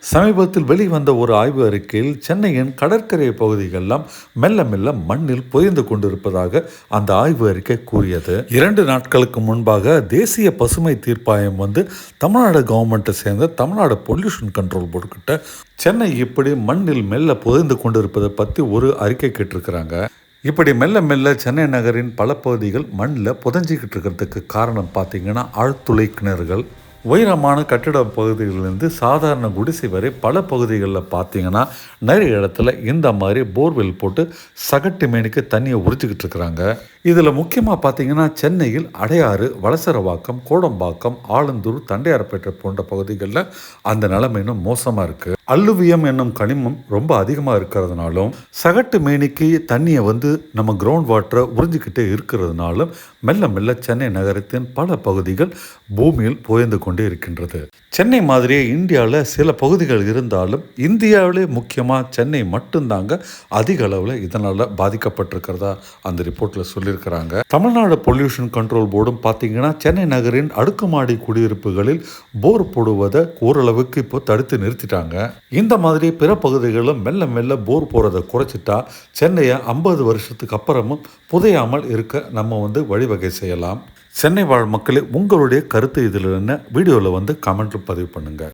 சமீபத்தில் வெளிவந்த ஒரு ஆய்வு அறிக்கையில் சென்னையின் கடற்கரை பகுதிகளெல்லாம் மெல்ல மெல்ல மண்ணில் புதைந்து கொண்டிருப்பதாக அந்த ஆய்வு அறிக்கை கூறியது. இரண்டு நாட்களுக்கு முன்பாக தேசிய பசுமை தீர்ப்பாயம் வந்து தமிழ்நாடு கவர்மெண்ட்டை சேர்ந்த தமிழ்நாடு பொல்யூஷன் கண்ட்ரோல் போர்டு கிட்ட சென்னை இப்படி மண்ணில் மெல்ல புதைந்து கொண்டிருப்பதை பற்றி ஒரு அறிக்கை கேட்டிருக்கிறாங்க. இப்படி மெல்ல மெல்ல சென்னை நகரின் பல பகுதிகள் மண்ணில் புதைஞ்சிக்கிட்டு இருக்கிறதுக்கு காரணம் பார்த்தீங்கன்னா ஆழ்துளை கிணறுகள். உயரமான கட்டிட பகுதிகளிலிருந்து சாதாரண குடிசை வரை பல பகுதிகளில் பார்த்தீங்கன்னா நிறைய இடத்துல இந்த மாதிரி போர்வெல் போட்டு சகட்டு மேனிக்கு தண்ணியை உறிச்சிக்கிட்டு இருக்கிறாங்க. இதில் முக்கியமாக பார்த்தீங்கன்னா சென்னையில் அடையாறு வளசரவாக்கம் கோடம்பாக்கம் ஆலந்தூர் தண்டையார்பேட்டை போன்ற பகுதிகளில் அந்த நிலைமை இன்னும் மோசமாக இருக்குது அல்லுவியம் என்னும் கனிமம் ரொம்ப அதிகமாக இருக்கிறதுனாலும் சகட்டு மேனிக்கு தண்ணியை வந்து நம்ம கிரவுண்ட் வாட்டரை உறிஞ்சிக்கிட்டே இருக்கிறதுனாலும் மெல்ல மெல்ல சென்னை நகரத்தின் பல பகுதிகள் பூமியில் புயந்து கொண்டு இருக்கின்றது. சென்னை மாதிரியே இந்தியாவில் சில பகுதிகள் இருந்தாலும் இந்தியாவிலே முக்கியமாக சென்னை மட்டும்தாங்க அதிக அளவில் இதனால் பாதிக்கப்பட்டிருக்கிறதா அந்த ரிப்போர்ட்டில் சொல்லியிருக்கிறாங்க. தமிழ்நாடு பொல்யூஷன் கண்ட்ரோல் போர்டும் பார்த்தீங்கன்னா சென்னை நகரின் அடுக்குமாடி குடியிருப்புகளில் போர் போடுவதை ஓரளவுக்கு இப்போ தடுத்து நிறுத்திட்டாங்க. இந்த மாதிரி பிற பகுதிகளும் மெல்ல மெல்ல போர் போகிறத குறைச்சிட்டா சென்னையை ஐம்பது வருஷத்துக்கு அப்புறமும் புதையாமல் இருக்க நம்ம வந்து வழிவகை செய்யலாம். சென்னை வாழ் மக்களே உங்களுடைய கருத்து இதில் என்ன? வீடியோவில் வந்து கமெண்ட்டில் பதிவு பண்ணுங்கள்